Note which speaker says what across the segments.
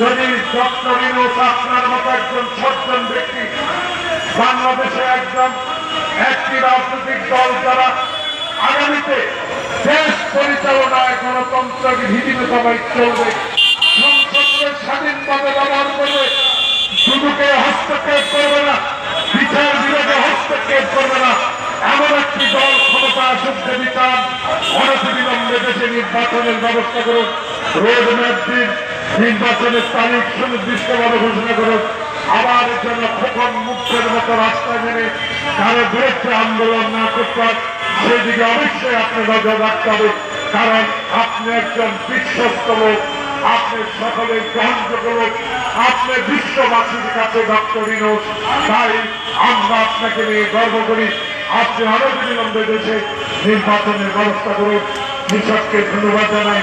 Speaker 1: যদি ডক্টর ইনুস আপনার মতো একজন সজ্জন ব্যক্তি। বাংলাদেশে একজন একটি রাজনৈতিক দল যারা আগামীতে দেশ পরিচালনায় গণতন্ত্রকে ভিত্তিমতাবাই চলবে। সংসদকে স্বাধীনভাবে ব্যবহার করবে। শুধুকে হস্তক্ষেপ করবে না, বিচার বিরোধে হস্তক্ষেপ করবে না। এমন একটি দল ক্ষমতা আসুক যদি চান অনতিবিলম্বে দেশে নির্বাচনের ব্যবস্থা করুন রোড ম্যাপ দিন নির্বাচনের তারিখ সুনির্দিষ্টভাবে ঘোষণা করুন। আবার যেন খোকন মুক্তের মতো রাস্তা নেমে কারও বিরুদ্ধে আন্দোলন না করতে সেদিকে অবশ্যই আপনি নজর রাখতে হবে। কারণ আপনি একজন বিশ্বস্ত লোক, আপনি সকলের গ্রহণযোগ্য লোক, আপনি বিশ্ববাসীর কাছে ডক্টর ইনোস। তাই আমরা আপনাকে নিয়ে গর্ব করি। আপনি অনবিলম্বে দেশে নির্বাচনের ব্যবস্থা করুন। কৃষককে ধন্যবাদ জানাই।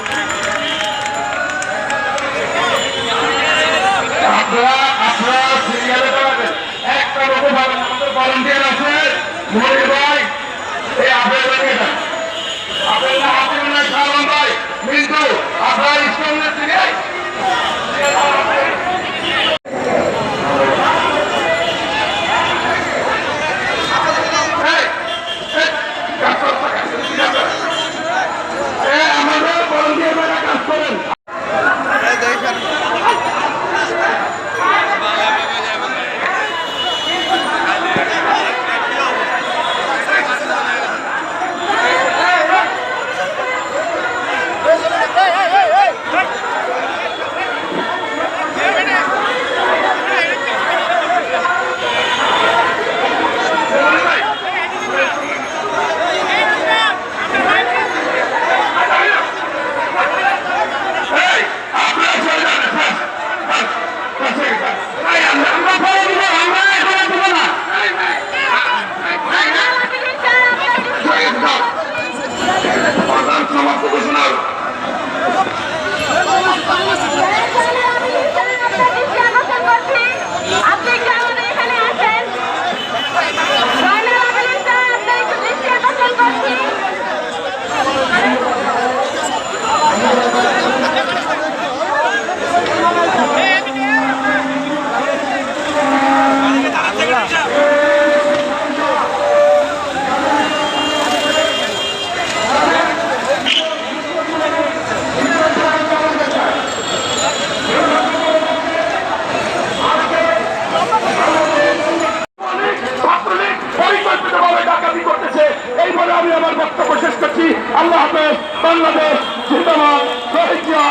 Speaker 1: আমার বক্তব্য শেষ করছি। আল্লাহ হাফেজ বাংলাদেশ জিন্দাবাদ শহীদ জিয়া